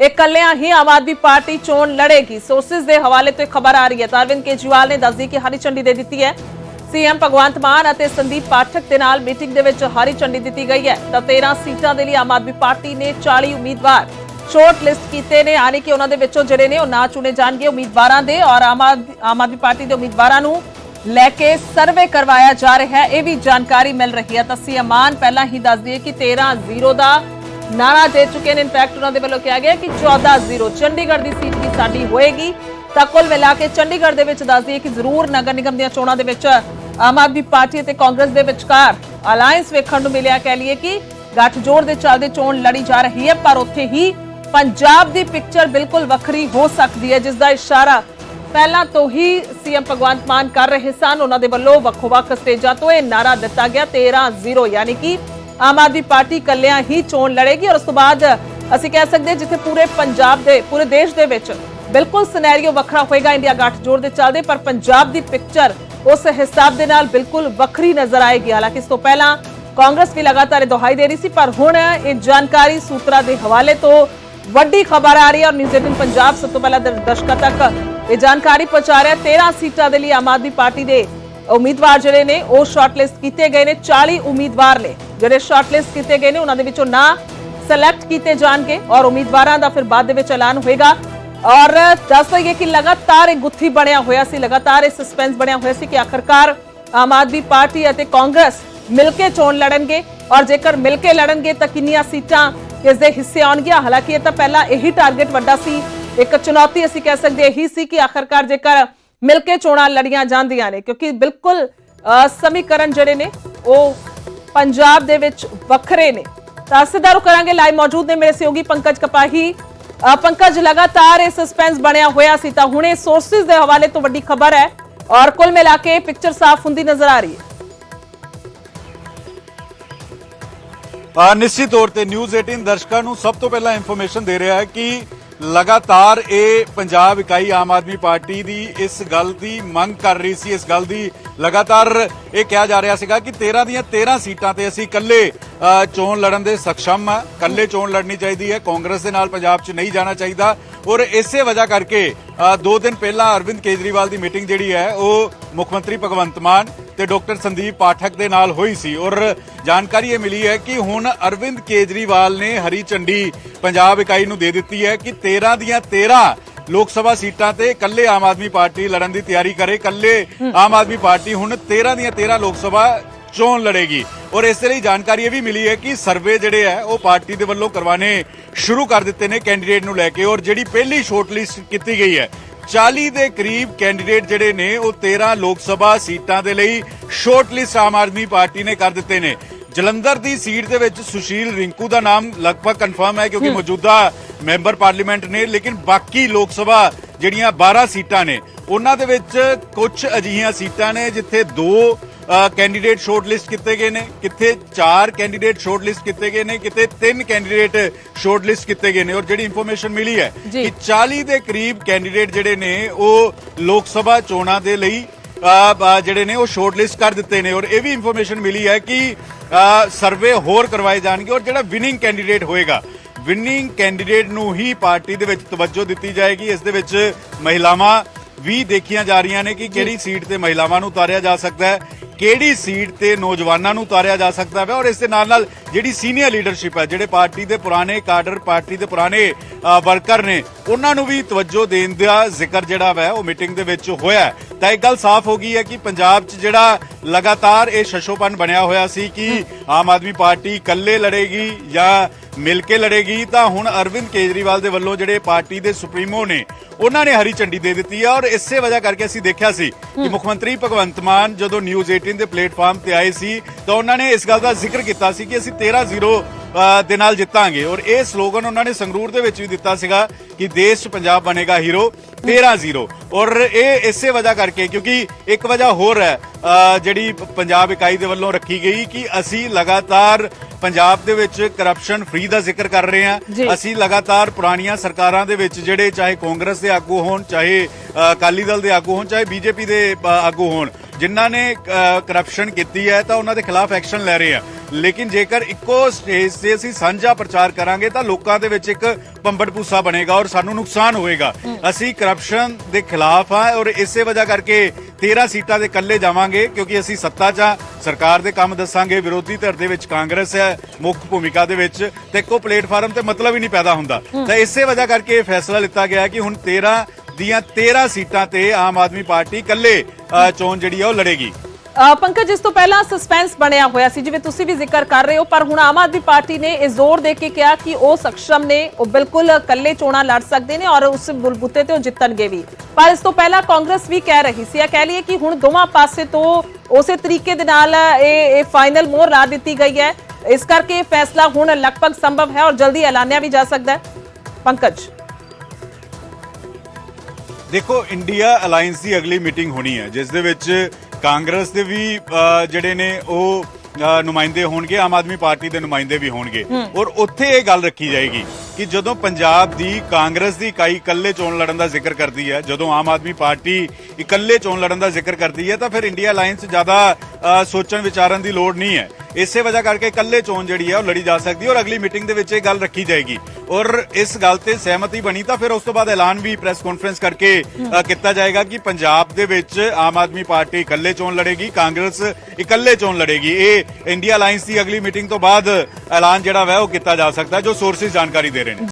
ਇਹ ਕੱਲਿਆਂ ਹੀ ਆਮ ਆਦਮੀ ਪਾਰਟੀ ਚੋਣ ਲੜੇਗੀ। ਸੋਰਸਿਸ ਦੇ ਹਵਾਲੇ ਤੋਂ ਖਬਰ ਆ ਰਹੀ ਹੈ। ਤਾਂ ਅਰਵਿੰਦ ਨੇ ਦੱਸਦੀ ਕਿ ਹਰੀ ਝੰਡੀ ਦੇ ਦਿੱਤੀ ਹੈ। ਸੀਐਮ ਭਗਵੰਤ ਮਾਨ ਅਤੇ ਸੰਦੀਪ ਪਾਠਕ ਦੇ ਨਾਲ ਮੀਟਿੰਗ ਦੇ ਵਿੱਚ ਹਰੀ ਝੰਡੀ ਦਿੱਤੀ ਗਈ ਹੈ। ਤਾਂ 13 ਸੀਟਾਂ ਦੇ ਲਈ ਆਮ ਆਦਮੀ ਪਾਰਟੀ ਨੇ 40 ਉਮੀਦਵਾਰ ਸ਼ੋਰਟ ਲਿਸਟ ਕੀਤੇ ਨੇ। ਯਾਨੀ ਕਿ ਉਹਨਾਂ ਦੇ ਵਿੱਚੋਂ ਜਿਹੜੇ ਨੇ ਉਹ ਨਾ ਚੁਣੇ ਜਾਣਗੇ ਉਮੀਦਵਾਰਾਂ ਦੇ ਔਰ ਆਮ ਆਦ- ਆਮ ਆਦਮੀ ਪਾਰਟੀ ਦੇ ਉਮੀਦਵਾਰਾਂ ਨੂੰ ਲੈ ਕੇ ਸਰਵੇ ਕਰਵਾਇਆ ਜਾ ਰਿਹਾ ਹੈ। ਇਹ ਵੀ ਜਾਣਕਾਰੀ ਮਿਲ ਰਹੀ ਹੈ। ਤਾਂ ਸੀਐਮ ਮਾਨ ਪਹਿਲਾਂ ਹੀ ਦੱਸ ਦਈਏ ਕਿ 13-0 ਦਾ ਨਾਰਾ ਦੇ ਚੁੱਕੇ ਨੇ ਇਨਫੈਕਟ ਉਹਨਾਂ ਦੇ ਵੱਲੋਂ ਕਿਹਾ ਗਿਆ ਕਿ 14-0 ਚੰਡੀਗੜ੍ਹ ਦੀ ਸੀਟ ਵੀ ਸਾਡੀ ਹੋਏਗੀ। ਤਾਂ ਕੁੱਲ ਮਿਲਾ ਕੇ ਚੰਡੀਗੜ੍ਹ ਦੇ ਵਿੱਚ ਦੱਸ ਦਈਏ ਕਿ ਜ਼ਰੂਰ ਨਗਰ ਨਿਗਮ ਦੀਆਂ ਚੋਣਾਂ ਦੇ ਵਿੱਚ ਆਮ ਆਦਮੀ ਪਾਰਟੀ ਅਤੇ ਕਾਂਗਰਸ ਦੇ ਵਿਚਕਾਰ ਅਲਾਈਅੰਸ ਵੇਖਣ ਨੂੰ ਮਿਲਿਆ। ਕਹਿ ਲਈਏ ਕਿ ਗੱਠਜੋੜ ਦੇ ਚੱਲਦੇ ਚੋਣ ਲੜੀ ਜਾ ਰਹੀ ਹੈ, ਪਰ ਉੱਥੇ ਹੀ ਪੰਜਾਬ ਦੀ ਪਿਕਚਰ ਬਿਲਕੁਲ ਵੱਖਰੀ ਹੋ ਸਕਦੀ ਹੈ, ਜਿਸ ਦਾ ਇਸ਼ਾਰਾ ਪਹਿਲਾਂ ਤੋਂ ਹੀ ਸੀਐਮ ਭਗਵੰਤ ਮਾਨ ਕਰ ਰਹੇ ਸਨ। ਉਹਨਾਂ ਦੇ ਵੱਲੋਂ ਵੱਖੋ-ਵੱਖ ਸਟੇਜਾਂ ਤੋਂ ਇਹ ਨਾਰਾ ਦਿੱਤਾ ਗਿਆ 13-0 ਯਾਨੀ ਕਿ ਆਮ ਆਦਮੀ ਪਾਰਟੀ ਕੱਲਿਆਂ ਹੀ ਚੋਣ ਲੜੇਗੀ ਔਰ ਉਸ ਤੋਂ ਬਾਅਦ ਅਸੀਂ ਕਹਿ ਸਕਦੇ ਜਿੱਥੇ ਪੂਰੇ ਪੰਜਾਬ ਦੇ, ਪੂਰੇ ਦੇਸ਼ ਦੇ ਵਿੱਚ ਬਿਲਕੁਲ ਸਿਨੈਰੀਓ ਵੱਖਰਾ ਹੋਏਗਾ, ਇੰਡੀਆ ਗੱਠਜੋੜ ਦੇ ਚੱਲਦੇ, ਪਰ ਪੰਜਾਬ ਦੀ ਪਿਕਚਰ ਉਸ ਹਿਸਾਬ ਦੇ ਨਾਲ ਬਿਲਕੁਲ ਵੱਖਰੀ ਨਜ਼ਰ ਆਏਗੀ। ਹਾਲਾਂਕਿ ਇਸ ਤੋਂ ਪਹਿਲਾਂ ਕਾਂਗਰਸ ਵੀ ਲਗਾਤਾਰ ਇਹ ਦੁਹਾਈ ਦੇ ਰਹੀ ਸੀ, ਪਰ ਹੁਣ ਇਹ ਜਾਣਕਾਰੀ ਸੂਤਰਾਂ ਦੇ ਹਵਾਲੇ ਤੋਂ ਵੱਡੀ ਖਬਰ ਆ ਰਹੀ ਹੈ ਔਰ ਨਿਊਜ਼ 18 ਪੰਜਾਬ ਸਭ ਤੋਂ ਪਹਿਲਾਂ ਦਰਸ਼ਕਾਂ ਤੱਕ ਇਹ ਜਾਣਕਾਰੀ ਪਹੁੰਚਾ ਰਿਹਾ। 13 ਸੀਟਾਂ ਦੇ ਲਈ ਆਮ ਆਦਮੀ ਪਾਰਟੀ ਦੇ ਉਮੀਦਵਾਰ ਜਿਹੜੇ ਨੇ, ਉਹ ਸ਼ਾਰਟਲਿਸਟ ਕੀਤੇ ਗਏ ਨੇ 40 ਉਮੀਦਵਾਰ ਨੇ। ਜਿਹੜੇ ਸ਼ਾਰਟਲਿਸਟ ਕੀਤੇ ਗਏ ਨੇ, ਉਹਨਾਂ ਦੇ ਵਿੱਚੋਂ ਨਾਂ ਸਿਲੈਕਟ ਕੀਤੇ ਜਾਣਗੇ ਔਰ ਉਮੀਦਵਾਰਾਂ ਦਾ ਫਿਰ ਬਾਅਦ ਦੇ ਵਿੱਚ ਐਲਾਨ ਹੋਏਗਾ। ਔਰ ਦੱਸ ਦਈਏ ਕਿ ਲਗਾਤਾਰ ਇਹ ਗੁੱਥੀ ਬਣਿਆ ਹੋਇਆ ਸੀ, ਲਗਾਤਾਰ ਇਹ ਸਸਪੈਂਸ ਬਣਿਆ ਹੋਇਆ ਸੀ ਕਿ ਆਖਰਕਾਰ ਆਮ ਆਦਮੀ ਪਾਰਟੀ ਅਤੇ ਕਾਂਗਰਸ ਮਿਲ ਕੇ ਚੋਣ ਲੜਨਗੇ। ਔਰ ਜੇਕਰ ਮਿਲ ਕੇ ਲੜਨਗੇ ਤਾਂ ਕਿੰਨੀਆਂ ਸੀਟਾਂ ਇਸ ਦੇ ਹਿੱਸੇ ਆਉਣਗੀਆਂ? ਹਾਲਾਂਕਿ ਇਹ ਤਾਂ ਪਹਿਲਾਂ ਇਹੀ ਟਾਰਗੇਟ ਵੱਡਾ ਸੀ। ਇੱਕ ਚੁਣੌਤੀ ਅਸੀਂ ਕਹਿ ਸਕਦੇ, ਇਹੀ ਸੀ ਕਿ ਆਖਰਕਾਰ ਜੇਕਰ ਮਿਲ ਕੇ ਚੋਣਾਂ ਲੜੀਆਂ ਜਾਂਦੀਆਂ ਨੇ, ਕਿਉਂਕਿ ਬਿਲਕੁਲ ਸਮੀਕਰਨ ਜਿਹੜੇ ਨੇ, ਉਹ ਪੰਜਾਬ ਦੇ ਵਿੱਚ ਵੱਖਰੇ ਨੇ। ਤਾਂ ਕਰਾਂਗੇ ਲਾਈਵ ਮੌਜੂਦ ਨੇ ਮੇਰੇ ਸਹਿਯੋਗੀ ਪੰਕਜ ਕਪਾਹੀ। ਪੰਕਜ, ਲਗਾਤਾਰ ਇਹ ਸਸਪੈਂਸ ਬਣਿਆ ਹੋਇਆ ਸੀ, ਤਾਂ ਹੁਣੇ ਸੋਰਸਿਸ ਦੇ ਹਵਾਲੇ ਤੋਂ ਵੱਡੀ ਖਬਰ ਹੈ ਔਰ ਕੁੱਲ ਮਿਲਾ ਕੇ ਪਿਕਚਰ ਸਾਫ਼ ਹੁੰਦੀ ਨਜ਼ਰ ਆ ਰਹੀ ਹੈ। ਨਿਸ਼ਚਿਤ ਤੌਰ ਤੇ ਨਿਊਜ਼ 18 ਦਰਸ਼ਕਾਂ ਨੂੰ ਸਭ ਤੋਂ ਪਹਿਲਾਂ ਇਨਫੋਰਮੇਸ਼ਨ ਦੇ ਰਿਹਾ ਹੈ ਕਿ ਲਗਾਤਾਰ ਇਹ ਪੰਜਾਬ ਇਕਾਈ ਆਮ ਆਦਮੀ ਪਾਰਟੀ ਦੀ ਇਸ ਗੱਲ ਦੀ ਮੰਗ ਕਰ ਰਹੀ ਸੀ ਇਸ ਗੱਲ ਦੀ ਲਗਾਤਾਰ ਇਹ ਕਿਹਾ ਜਾ ਰਿਹਾ ਸੀਗਾ ਕਿ 13 ਦੀਆਂ 13 ਸੀਟਾਂ ਤੇ ਅਸੀਂ ਇਕੱਲੇ ਚੋਣ ਲੜਨ ਦੇ ਸક્ષਮ ਆ। ਇਕੱਲੇ ਚੋਣ ਲੜਨੀ ਚਾਹੀਦੀ ਹੈ ਕਾਂਗਰਸ ਦੇ ਨਾਲ ਪੰਜਾਬ 'ਚ ਨਹੀਂ ਜਾਣਾ ਚਾਹੀਦਾ। ਔਰ ਇਸੇ ਵਜ੍ਹਾ ਕਰਕੇ ਅ, ਦੋ ਦਿਨ ਪਹਿਲਾਂ ਅਰਵਿੰਦ ਕੇਜਰੀਵਾਲ ਦੀ ਮੀਟਿੰਗ ਜਿਹੜੀ ਹੈ ਉਹ ਮੁੱਖ ਮੰਤਰੀ ਭਗਵੰਤ ਮਾਨ ਤੇ ਡਾਕਟਰ ਸੰਦੀਪ ਪਾਠਕ ਦੇ ਨਾਲ ਹੋਈ ਸੀ ਔਰ ਜਾਣਕਾਰੀ ਇਹ ਮਿਲੀ ਹੈ ਕਿ ਹੁਣ ਅਰਵਿੰਦ ਕੇਜਰੀਵਾਲ ਨੇ ਹਰੀ ਝੰਡੀ ਪੰਜਾਬ ਇਕਾਈ ਨੂੰ ਦੇ ਦਿੱਤੀ ਹੈ ਕਿ 13 ਦੀਆਂ 13 ਲੋਕ ਸਭਾ ਸੀਟਾਂ ਤੇ ਇਕੱਲੇ ਆਮ ਆਦਮੀ ਪਾਰਟੀ ਲੜਨ ਦੀ ਤਿਆਰੀ ਕਰੇ ਇਕੱਲੇ ਆਮ ਆਦਮੀ ਪਾਰਟੀ ਹੁਣ 13 ਦੀਆਂ 13 ਲੋਕ ਸਭਾ ਚੋਣ ਲੜੇਗੀ। ਔਰ ਇਸ ਲਈ ਜਾਣਕਾਰੀ ਇਹ ਵੀ ਮਿਲੀ ਹੈ ਕਿ ਸਰਵੇ ਜਿਹੜੇ ਹੈ ਉਹ ਪਾਰਟੀ ਦੇ ਵੱਲੋਂ ਕਰਵਾਣੇ ਸ਼ੁਰੂ ਕਰ ਦਿੱਤੇ ਨੇ ਕੈਂਡੀਡੇਟ ਨੂੰ ਲੈ ਕੇ ਔਰ ਜਿਹੜੀ ਪਹਿਲੀ ਸ਼ੋਰਟ ਲਿਸਟ ਕੀਤੀ ਗਈ ਹੈ 40 ਦੇ ਕਰੀਬ ਕੈਂਡੀਡੇਟ ਜਿਹੜੇ ਨੇ ਉਹ 13 ਲੋਕ ਸਭਾ ਸੀਟਾਂ ਦੇ ਲਈ short list Aam Aadmi party ਨੇ ਕਰ ਦਿੱਤੇ ਨੇ। ਜਲੰਧਰ ਦੀ ਸੀਟ ਦੇ ਵਿੱਚ ਸੁਸ਼ੀਲ ਰਿੰਕੂ ਦਾ ਨਾਮ ਲਗਭਗ ਕਨਫਰਮ ਹੈ ਕਿਉਂਕਿ ਮੌਜੂਦਾ ਮੈਂਬਰ ਪਾਰਲੀਮੈਂਟ ਨੇ ਲੇਕਿਨ ਬਾਕੀ ਲੋਕ ਸਭਾ ਜਿਹੜੀਆਂ 12 ਸੀਟਾਂ ਨੇ ਉਹਨਾਂ ਦੇ ਵਿੱਚ ਕੁਝ ਅਜਿਹੀਆਂ ਸੀਟਾਂ ਨੇ ਜਿੱਥੇ ਦੋ ਕੈਂਡੀਡੇਟ ਸ਼ੋਰਟ ਲਿਸਟ ਕੀਤੇ ਗਏ ਨੇ ਕਿੱਥੇ ਚਾਰ ਕੈਂਡੀਡੇਟ ਸ਼ੋਰਟ ਲਿਸਟ ਕੀਤੇ ਗਏ ਨੇ ਕਿਤੇ ਤਿੰਨ ਕੈਂਡੀਡੇਟ ਸ਼ੋਰਟ ਲਿਸਟ ਕੀਤੇ ਗਏ ਨੇ ਔਰ ਜਿਹੜੀ ਇਨਫੋਰਮੇਸ਼ਨ ਮਿਲੀ ਹੈ। ਕਿ 40 ਦੇ ਕਰੀਬ ਕੈਂਡੀਡੇਟ ਜਿਹੜੇ ਨੇ ਉਹ ਲੋਕ ਸਭਾ ਚੋਣਾਂ ਦੇ ਲਈ ਜਿਹੜੇ ਨੇ ਉਹ ਸ਼ੋਰਟ ਲਿਸਟ ਕਰ ਦਿੱਤੇ ਨੇ ਔਰ ਇਹ ਵੀ ਇਨਫੋਰਮੇਸ਼ਨ ਮਿਲੀ ਹੈ ਕਿ ਸਰਵੇ ਹੋਰ ਕਰਵਾਏ ਜਾਣਗੇ ਔਰ ਜਿਹੜਾ ਵਿਨਿੰਗ ਕੈਂਡੀਡੇਟ ਹੋਏਗਾ ਵਿਨਿੰਗ ਕੈਂਡੀਡੇਟ ਨੂੰ ਹੀ ਪਾਰਟੀ ਦੇ ਵਿੱਚ ਤਵੱਜੋ ਦਿੱਤੀ ਜਾਏਗੀ। ਇਸ ਦੇ ਵਿੱਚ ਮਹਿਲਾਵਾਂ ਵੀ ਦੇਖੀਆਂ ਜਾ ਰਹੀਆਂ ਨੇ ਕਿ ਕਿਹੜੀ ਸੀਟ ਤੇ ਮਹਿਲਾਵਾਂ ਨੂੰ ਉਤਾਰਿਆ ਜਾ ਸਕਦਾ ਹੈ। ਕਿਹੜੀ ਸੀਟ ਤੇ ਨੌਜਵਾਨਾਂ ਨੂੰ ਉਤਾਰਿਆ ਜਾ ਸਕਦਾ ਹੈ ਔਰ ਇਸ ਦੇ ਨਾਲ ਨਾਲ ਜਿਹੜੀ ਸੀਨੀਅਰ ਲੀਡਰਸ਼ਿਪ ਹੈ ਜਿਹੜੇ ਪਾਰਟੀ ਦੇ ਪੁਰਾਣੇ ਕਾਡਰ ਪਾਰਟੀ ਦੇ ਪੁਰਾਣੇ ਵਰਕਰ ਨੇ ਉਹਨਾਂ ਨੂੰ ਵੀ ਤਵੱਜੋ ਦੇਣ ਦਾ ਜ਼ਿਕਰ ਜਿਹੜਾ ਹੈ ਉਹ ਮੀਟਿੰਗ ਦੇ ਵਿੱਚ ਹੋਇਆ। ਤਾਂ ਇੱਕ ਗੱਲ ਸਾਫ਼ ਹੋ ਗਈ ਹੈ ਕਿ ਪੰਜਾਬ 'ਚ ਜਿਹੜਾ ਲਗਾਤਾਰ ਇਹ ਸ਼ਸ਼ੋਪਨ ਬਣਿਆ ਹੋਇਆ ਸੀ ਕਿ ਆਮ ਆਦਮੀ ਪਾਰਟੀ ਇਕੱਲੇ ਲੜੇਗੀ ਜਾਂ ਮਿਲ ਕੇ ਲੜੇਗੀ ਤਾਂ ਹੁਣ ਅਰਵਿੰਦ ਕੇਜਰੀਵਾਲ ਦੇ ਵੱਲੋਂ ਜਿਹੜੇ ਪਾਰਟੀ ਦੇ ਸੁਪਰੀਮੋ ਨੇ ਉਹਨਾਂ ਨੇ ਹਰੀ ਝੰਡੀ ਦੇ ਦਿੱਤੀ ਹੈ ਔਰ ਇਸੇ ਵਜ੍ਹਾ ਕਰਕੇ ਅਸੀਂ ਦੇਖਿਆ ਸੀ ਕਿ ਮੁੱਖ ਮੰਤਰੀ ਭਗਵੰਤ ਮਾਨ ਜਦੋਂ ਨਿਊਜ਼ 18 ਦੇ ਪਲੇਟਫਾਰਮ ਤੇ ਆਏ ਸੀ ਤਾਂ ਉਹਨਾਂ ਨੇ ਇਸ ਗੱਲ ਦਾ ਜ਼ਿਕਰ ਕੀਤਾ ਸੀ ਕਿ ਅਸੀਂ 13-0 ਅ, ਦੇ ਨਾਲ ਜਿੱਤਾਂਗੇ। ਔਰ ਇਹ ਸਲੋਗਨ ਉਹਨਾਂ ਨੇ ਸੰਗਰੂਰ ਦੇ ਵਿੱਚ ਵੀ ਦਿੱਤਾ ਸੀਗਾ ਕਿ ਦੇਸ਼ 'ਚ ਪੰਜਾਬ ਬਣੇਗਾ ਹੀਰੋ 13-0 ਔਰ ਇਹ ਇਸੇ ਵਜ੍ਹਾ ਕਰਕੇ ਕਿਉਂਕਿ ਇੱਕ ਵਜ੍ਹਾ ਹੋਰ ਹੈ ਜਿਹੜੀ ਪੰਜਾਬ ਇਕਾਈ ਦੇ ਵੱਲੋਂ ਰੱਖੀ ਗਈ ਕਿ ਅਸੀਂ ਲਗਾਤਾਰ ਪੰਜਾਬ ਦੇ ਵਿੱਚ ਕਰਪਸ਼ਨ ਫ੍ਰੀ ਦਾ ਜ਼ਿਕਰ ਕਰ ਰਹੇ। ਹਾਂ। ਅਸੀਂ ਲਗਾਤਾਰ ਪੁਰਾਣੀਆਂ ਸਰਕਾਰਾਂ ਦੇ ਵਿੱਚ ਜਿਹੜੇ ਚਾਹੇ ਕਾਂਗਰਸ ਦੇ ਆਗੂ ਹੋਣ ਚਾਹੇ ਅਕਾਲੀ ਦਲ ਦੇ ਆਗੂ ਹੋਣ ਚਾਹੇ ਬੀਜੇਪੀ ਦੇ ਆਗੂ ਹੋਣ ਜਿਨ੍ਹਾਂ ਨੇ ਕਰਪਸ਼ਨ ਕੀਤੀ ਹੈ ਤਾਂ ਉਹਨਾਂ ਦੇ ਖਿਲਾਫ ਐਕਸ਼ਨ ਲੈ ਰਹੇ ਆ ਲੇਕਿਨ ਜੇਕਰ ਇੱਕੋ ਸਟੇਜ ਤੇ ਅਸੀਂ ਸਾਂਝਾ ਪ੍ਰਚਾਰ ਕਰਾਂਗੇ ਤਾਂ ਲੋਕਾਂ ਦੇ ਵਿੱਚ ਇੱਕ ਪੰਬੜ ਪੂਸਾ ਬਣੇਗਾ ਔਰ ਸਾਨੂੰ ਨੁਕਸਾਨ ਹੋਏਗਾ। ਅਸੀਂ ਕਰਪਸ਼ਨ ਦੇ ਖਿਲਾਫ ਆ ਔਰ ਇਸੇ ਵਜ੍ਹਾ ਕਰਕੇ 13 ਸੀਟਾਂ ਦੇ ਇਕੱਲੇ ਜਾਵਾਂਗੇ ਕਿਉਂਕਿ ਅਸੀਂ ਸੱਤਾ 'ਚ ਸਰਕਾਰ ਦੇ ਕੰਮ ਦੱਸਾਂਗੇ ਵਿਰੋਧੀ ਧਿਰ ਦੇ ਵਿੱਚ ਕਾਂਗਰਸ ਹੈ ਮੁੱਖ ਭੂਮਿਕਾ ਦੇ ਵਿੱਚ ਤੇ ਇੱਕੋ ਪਲੇਟਫਾਰਮ ਤੇ ਮਤਲਬ ਹੀ ਨਹੀਂ ਪੈਦਾ ਹੁੰਦਾ। ਤਾਂ ਇਸੇ ਵਜ੍ਹਾ ਕਰਕੇ ਇਹ ਫੈਸਲਾ ਲਿੱਤਾ ਗਿਆ ਕਿ ਹੁਣ 13 ਦੀਆਂ 13 ਸੀਟਾਂ ਤੇ ਆਮ ਆਦਮੀ ਪਾਰਟੀ ਇਕੱਲੇ ਚੋਣ ਜਿਹੜੀ ਆ ਉਹ ਲੜੇਗੀ। ਪੰਕਜ, ਇਸ ਤੋਂ ਪਹਿਲਾਂ ਸਸਪੈਂਸ ਬਣਿਆ ਹੋਇਆ ਸੀ, ਜਿਵੇਂ ਤੁਸੀਂ ਵੀ ਜ਼ਿਕਰ ਕਰ ਰਹੇ ਹੋ, ਪਰ ਹੁਣ ਆਮ ਆਦਮੀ ਪਾਰਟੀ ਨੇ ਇਹ ਜ਼ੋਰ ਦੇ ਕੇ ਕਿਹਾ ਕਿ ਉਹ ਸક્ષਮ ਨੇ ਉਹ ਬਿਲਕੁਲ ਇਕੱਲੇ ਚੋਣਾਂ ਲੜ ਸਕਦੇ ਨੇ ਔਰ ਉਸ ਬੁਲਬੁੱਤੇ ਤੇ ਉਹ ਜਿੱਤਣਗੇ ਵੀ। ਪਰ ਇਸ ਤੋਂ ਪਹਿਲਾਂ ਕਾਂਗਰਸ ਵੀ ਕਹਿ ਰਹੀ ਸੀ, ਇਹ ਕਹਿ ਲਈਏ ਕਿ ਹੁਣ ਦੋਵਾਂ ਪਾਸੇ ਤੋਂ ਉਸੇ ਤਰੀਕੇ ਦੇ ਨਾਲ ਇਹ ਇਹ ਫਾਈਨਲ ਮੋਹਰ ਲਾ ਦਿੱਤੀ ਗਈ ਹੈ। ਇਸ ਕਰਕੇ ਫੈਸਲਾ ਹੁਣ ਲਗਭਗ ਸੰਭਵ ਹੈ ਔਰ ਜਲਦੀ ਐਲਾਨਿਆ ਵੀ ਜਾ ਸਕਦਾ ਹੈ। ਪੰਕਜ। ਦੇਖੋ, ਇੰਡੀਆ ਅਲਾਈਅੰਸ ਦੀ ਅਗਲੀ ਮੀਟਿੰਗ ਹੋਣੀ ਹੈ, ਜਿਸ ਦੇ ਵਿੱਚ ਕਾਂਗਰਸ ਦੇ ਵੀ ਜਿਹੜੇ ਨੇ ਉਹ ਨੁਮਾਇੰਦੇ ਹੋਣਗੇ ਆਮ ਆਦਮੀ ਪਾਰਟੀ ਦੇ ਨੁਮਾਇੰਦੇ ਵੀ ਹੋਣਗੇ। ਔਰ ਉੱਥੇ ਇਹ ਗੱਲ ਰੱਖੀ ਜਾਏਗੀ ਕਿ ਜਦੋਂ ਪੰਜਾਬ ਦੀ ਕਾਂਗਰਸ ਦੀ ਇਕਾਈ ਇਕੱਲੇ ਚੋਣ ਲੜਨ ਦਾ ਜ਼ਿਕਰ ਕਰਦੀ ਹੈ ਜਦੋਂ ਆਮ ਆਦਮੀ ਪਾਰਟੀ ਇਕੱਲੇ ਚੋਣ ਲੜਨ ਦਾ ਜ਼ਿਕਰ ਕਰਦੀ ਹੈ ਤਾਂ ਫਿਰ ਇੰਡੀਆ ਅਲਾਈਅੰਸ ਜ਼ਿਆਦਾ ਸੋਚਣ ਵਿਚਾਰਨ ਦੀ ਲੋੜ ਨਹੀਂ ਹੈ। ਇਸੇ ਵਜ੍ਹਾ ਕਰਕੇ ਇਕੱਲੇ ਚੋਣ ਜਿਹੜੀ ਹੈ ਉਹ ਲੜੀ ਜਾ ਸਕਦੀ ਹੈ ਔਰ ਅਗਲੀ ਮੀਟਿੰਗ ਦੇ ਵਿੱਚ ਇਹ ਗੱਲ ਰੱਖੀ ਜਾਏਗੀ। ਔਰ ਇਸ ਗੱਲ ਤੇ ਸਹਿਮਤੀ ਬਣੀ ਤਾਂ ਫਿਰ ਉਸ ਤੋਂ ਬਾਅਦ ਐਲਾਨ ਵੀ ਪ੍ਰੈਸ ਕਾਨਫਰੰਸ ਕਰਕੇ ਕੀਤਾ ਜਾਏਗਾ ਕਿ ਪੰਜਾਬ ਦੇ ਵਿੱਚ ਆਮ ਆਦਮੀ ਪਾਰਟੀ ਇਕੱਲੇ ਚੋਣ ਲੜੇਗੀ ਕਾਂਗਰਸ ਇਕੱਲੇ ਚੋਣ ਲੜੇਗੀ। ਇਹ ਇੰਡੀਆ ਅਲਾਈਅੰਸ ਦੀ ਅਗਲੀ ਮੀਟਿੰਗ ਤੋਂ ਬਾਅਦ ਐਲਾਨ ਜਿਹੜਾ ਹੈ ਉਹ ਕੀਤਾ ਜਾ ਸਕਦਾ ਜੋ ਸੋਰਸਿਸ ਜਾਣਕਾਰੀ ਦੇ ਰਹੇ ਨੇ